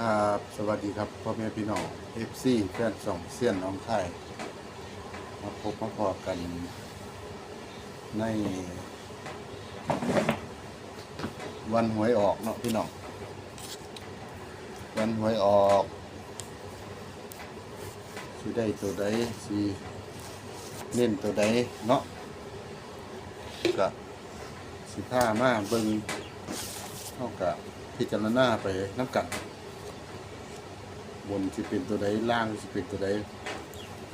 ครับสวัสดีครับพ่อแม่พี่น้อง FC แฟนสองเสี้ยนน้องไข่ายมาพบมาพอกัน ใน วันหวยออกเนาะพี่น้องวันหวยออกสิได้ตัวใดสิเน้นตัวใดเนาะก็สิผ้ามาเบิงเท่ากับพิจารณาไปน้ำกัน บนสิเป็นตัวใดล่างสิเป็นตัวใด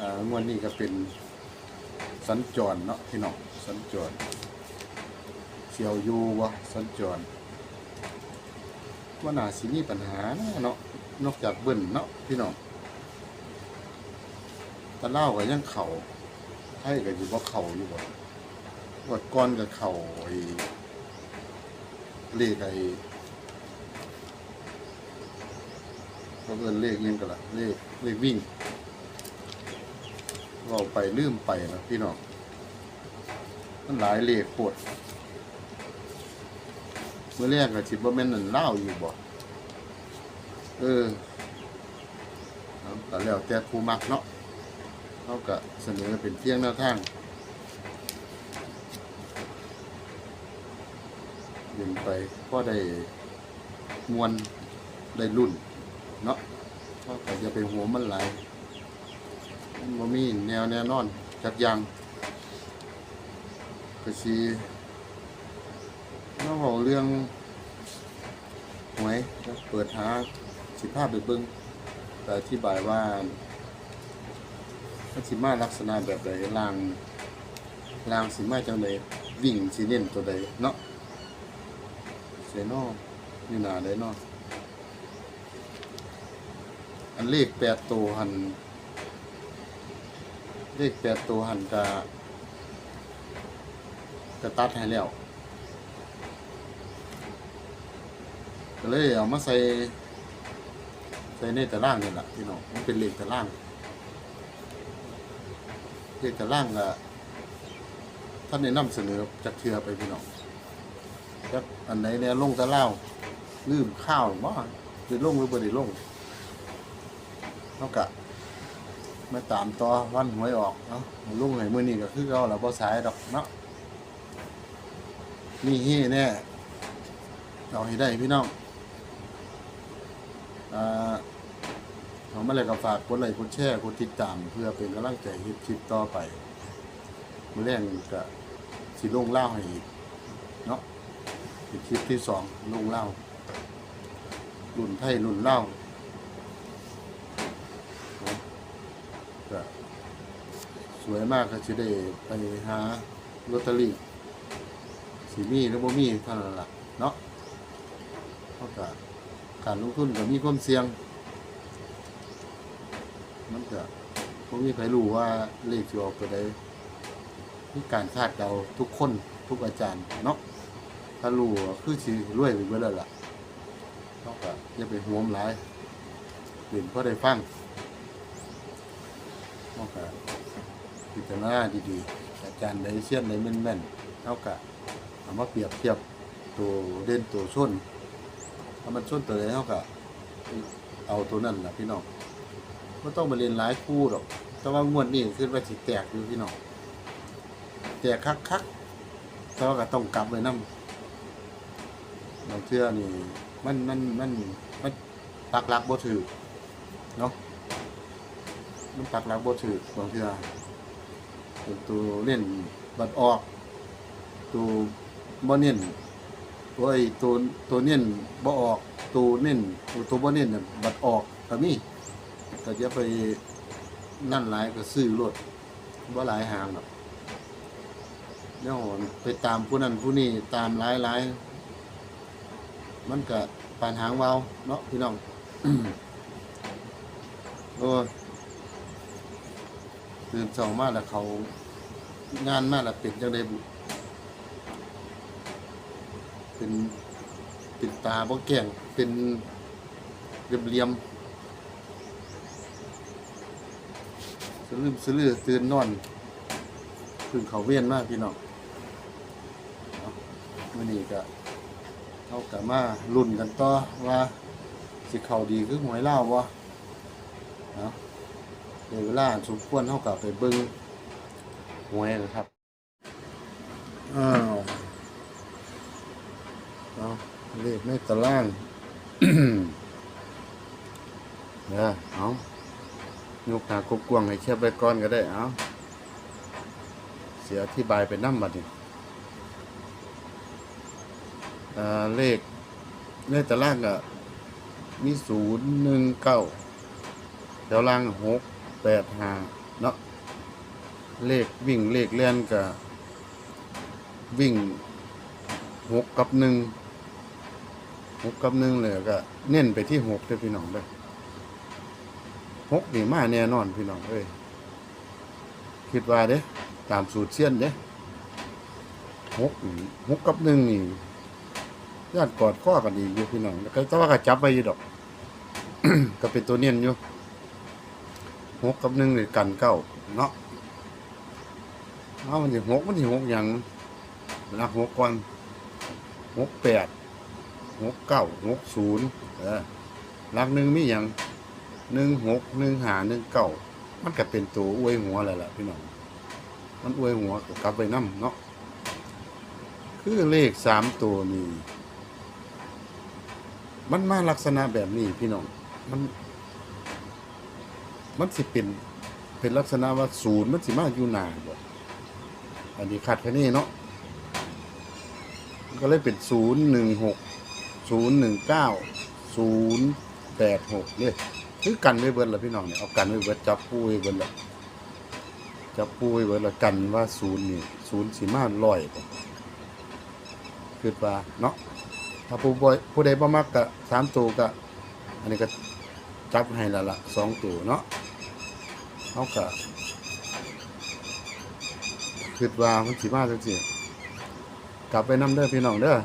อ่างวดนี้ก็เป็นสัญจรเนาะพี่น้องสัญจรเสียวอยูวะสัญจรว่าหนาสิมีปัญหาเนาะนอกจากเบิ่นเนาะพี่น้องตะเล่าก็ยังเข่าไทยก็อยู่ว่าเข่าอยู่บ่วัดก้อนกับเข่าไอ้เลขไอ้ เขาเอินเลขยังกันละเลขเลขวิ่งเราไปลืมไปนะพี่น้องมันหลายเลขปวดเมื่อแรกก็จิบว่าแม่นนั่นเล่าอยู่บ่เออแต่แล้วแต่ครูมักเนาะเขาก็เสนอเป็นเที่ยงแนวทางเดินไปก็ได้มวนได้รุ่น เนาะก็จะไปหัวมันไหลมันบ่มีแนวแน่นอนจักอย่างก็สิเนาะเรื่องหวยเปิดหาสิภาพไปเบิ่งแต่อธิบายว่ามันสิมาลักษณะแบบใดลางลางสิมาจังใดวิ่งสิเน้นตัวใดเนาะเสนออยู่หนาใดเนาะ อันเลขแปดตัวหันเลขแปดตัวหันกะกะตัดให้แล้วก็เลยเอามาใส่ใส่ในตารางนี่แหละพี่น้องมันเป็นเลขตารางเลขตารางก็ท่านได้นำเสนอจากเทือไปพี่น้องจักอันไหนเนี่ยลงตะเล่าลืมข้าวหรือว่าหรือลงหรือบ่ได้ลง เท่ากับมาตามต่อวันหวยออกเนาะลุงไห้มือนี้ก็คือเราเราบ่สายดอกเนาะนี่เฮ่แน่เอาให้ได้พี่น้องอ่าเอามาเลยก็ฝากกดไลค์กดแชร์กดติดตาม เพื่อเป็นกำลังใจให้คลิปต่อไปมือแรกก็สิลงเล่าให้อีกเนาะคลิปที่สองลงเล่ารุ่นไทยรุ่นเล่า สวยมากก็จะได้ไปหาลอตเตอรี่สีมีหรือบ่มีเท่านั้นล่ะเนาะเพราะกับการลงทุนก็มีความเสี่ยง มันก็บ่มีใครรู้ว่าเลขจะออกไปได้มีการคาดเดาทุกคนทุกอาจารย์เนาะถ้ารู้ก็คือสิรวยไปเบิดแล้วล่ะเนาะก็อย่าไปห่วงหลายเห็นพอได้ฟังเท่ากับ พิจารณาดีๆ อาจารย์ได้เสียนได้แม่นๆเท่ากับเอามาเปรียบเทียบตัวเด่นตัวส้นถ้ามันส้นตัวไหนเท่ากับเอาตัวนั้นแหละพี่น้องไม่ต้องมาเรียนหลายคู่หรอก แต่ว่างวดนี้ขึ้นว่าสิแตกอยู่พี่น้องแตกคักๆแต่ว่าก็ต้องกลับไว้นำบางเทื่อนี่มันมันมันมันปักหลักบ่ถือเนาะมันปักหลักบ่ถือบางเทื่อ ตัวเล่นบัดออก ตัวบ่เน้นโอ้ยตัวตัวเน้นบ่ออกตัวเน้นตัวตัวบ่เน้นบัดออกก็มีก็จะไปนั่นหลายก็ซื้อรถบ่หลายหางหรอกเดี๋ยวไปตามผู้นั้นผู้นี้ตามหลายหลายมันก็ปานหางเบาเนาะพี่น้องโอ้ ตื่นสองมาแล้วเขางานมาแล้วเป็นจังไดบุเป็นเป็นตาบ่แก่งเป็นเรียมเรียมสลืมสลือตื่นนอนเพึ่งเขาเวียนมากพี่น้องเอามื่อนี้ก็เท่ากับมาลุ่นกันต่อว่าสิเขาดีคือหวยเล่าวบ่เนาะ ในเวลาอันสมควรเฮากลับไปเบิ่งหวยนะครับ อ้าวเอาเลขในตารางเด้อเอายกหากบกวางให้เชียบไปก่อนก็ได้ เอาเสียอธิบายไปน้ำบัดนี้อ่าเลขในตารางก็มีศูนย์หนึ่งเก้าแถวล่างหก แปดห้าเนาะเลขวิ่งเลขเล่นก็วิ่งหกกับหนึ่งหกกับหนึ่งเลยก็เน้นไปที่หกเด้อพี่น้องเด้หกนี่มาแน่นอนพี่น้องเอ้ยคิดว่าเด้ตามสูตรเสี้ยนเด้หกหกกับหนึ่งนี่ญาติกอดข้อกันอีอยู่พี่น้องแล้วก็แต่ว่าก็จับไปอยู่ดอก ก็เป็นตัวเนียนอยู่ กกับหนึ่งนี่กันเก้าเนาะเอามันสิหกมันสิหกอย่างลักหกก่อนหกแปดหกเก้าหกศูนย์เออลักหนึ่งมีอย่างหนึ่งหกหนึ่งหาหนึ่งเก้ามันก็เป็นตัวอวยหัวแล้วล่ะพี่น้องมันอวยหัวก็กลับไปน้ำเนาะคือเลขสามตัวนี้ มันมาลักษณะแบบนี้พี่น้อง มัน มันสิเป็นเป็นลักษณะว่าศูนย์มันสิมาอยู่หนาบ่อันนี้ขาดแค่นี้เนาะก็เลยเป็นศูนย์หนึ่งหกศูนย์หนึ่งเก้าศูนย์แปดหกเนี่ยคือกันไว้เบิดละพี่น้องเนี่ยเอากันไว้เบิดจับปูไว้เบิดละจับปูไว้เบิดละกันว่าศูนย์นี่ศูนย์สีมาลอยบ่คือว่าเนาะถ้าผู้บอยผู้ใดบ่มักก็สามตัวก็อันนี้ก็จับให้ละละสองตัวเนาะ เอาก็คือว่ามันสีมาจังซี่กลับไปน้ำเด้อพี่น้องเด้อ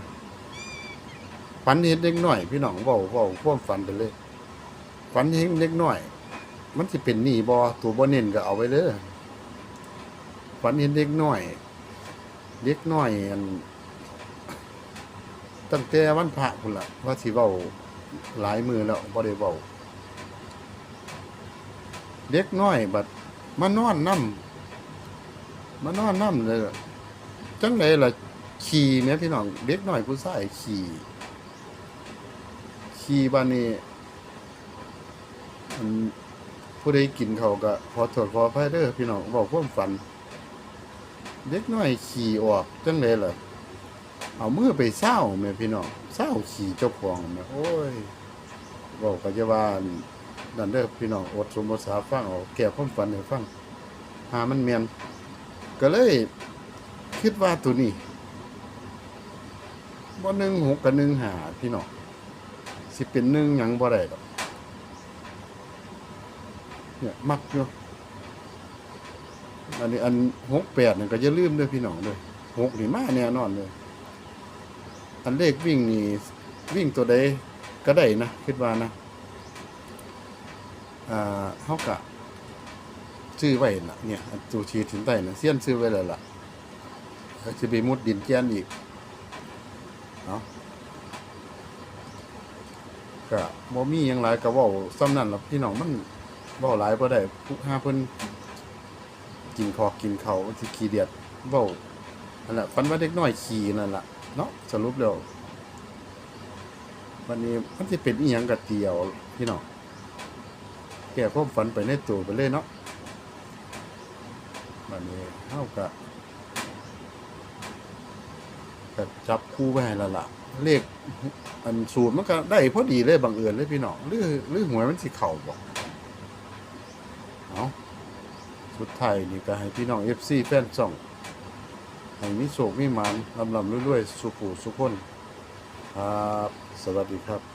ฝันเห็นเด็กหน่อย พี่น้องเว้าเว้าความฝันไปเลยฝันเห็นเด็กหน่อย มันสิเป็นหนีบ่ตัวบ่เน้นก็เอาไว้เด้อฝันเห็นเด็กหน่อยเด็กน้อยอันตั้งแต่วันพระพุ่นละว่าสิเว้าหลายมือแล้วบ่ได้เว้า เด็กน้อยบัดมานอนนํมานอนนํเลยจังไดล่ะขี่แม่พี่น้องเด็กน้อยผู้ชายขี่ขี่บ้านนี้ผู้ใดกินเขาก็ขอโทษขออภัยเด้อพี่น้องบอกความฝัน เด็กน้อยขี่ออกจังไดล่ะเอามือไปเศร้าแม่พี่น้องเศร้าขี่เจ้าของแม่โอ้ยบอกก็จะว่า นั่นเด้อพี่น้องอดสมภาษาฟังเอาแก้ความฝันให้ฟังหามันแม่นก็เลย คิดว่าตัวนี้บ่หนึ่งหกกับหนึ่งหาพี่น้องสิเป็นหนึ่งหยังบ่ได้ดอกเนี่ยมักอยู่อันนี้อันหกแปดนี่ก็อย่าลืมด้วยพี่น้องเด้วยหกนี่มาแน่นอนเลย อันเลขวิ่งนี่วิ่งตัวใดก็ได้นะคิดว่านะ อ่าเฮากะซื้อไว้น่ะเนี่ยตัวชีถึงใต้น่ะเสี้ยนซื้อไว้แล้วล่ะจะไปมุดดินแก้นอีกเนาะก็บ่มีหยังหลายก็เว้าซ้ำนั่นล่ะพี่น้องมันเว้าหลายบ่ได้ผู้หาเพิ่นกินคอกินเขาวสิขี้เดียดเว้านั่นแหละฝันว่าเด็กน้อยขี่นั่นล่ะเนาะสรุปแล้ววันนี้มันสิเป็นอีหยังกะเตียวพี่น้อง แก้ความฝันไปในตัวไปเลยเนาะวันนี้เฮาก็ก็จับคู่ไปให้และละเลขอันสูตรมันก็ได้พอดีเลยบังเอิญเลยพี่น้องหรือหรือหวยมันสิเข่าบอกเอาสุดท้ายนี่ก็ให้พี่น้องเอฟซีแฟนส่องให้มีโศกมีหมันลำลำรวยๆสุขุสุขคนครับ สวัสดีครับ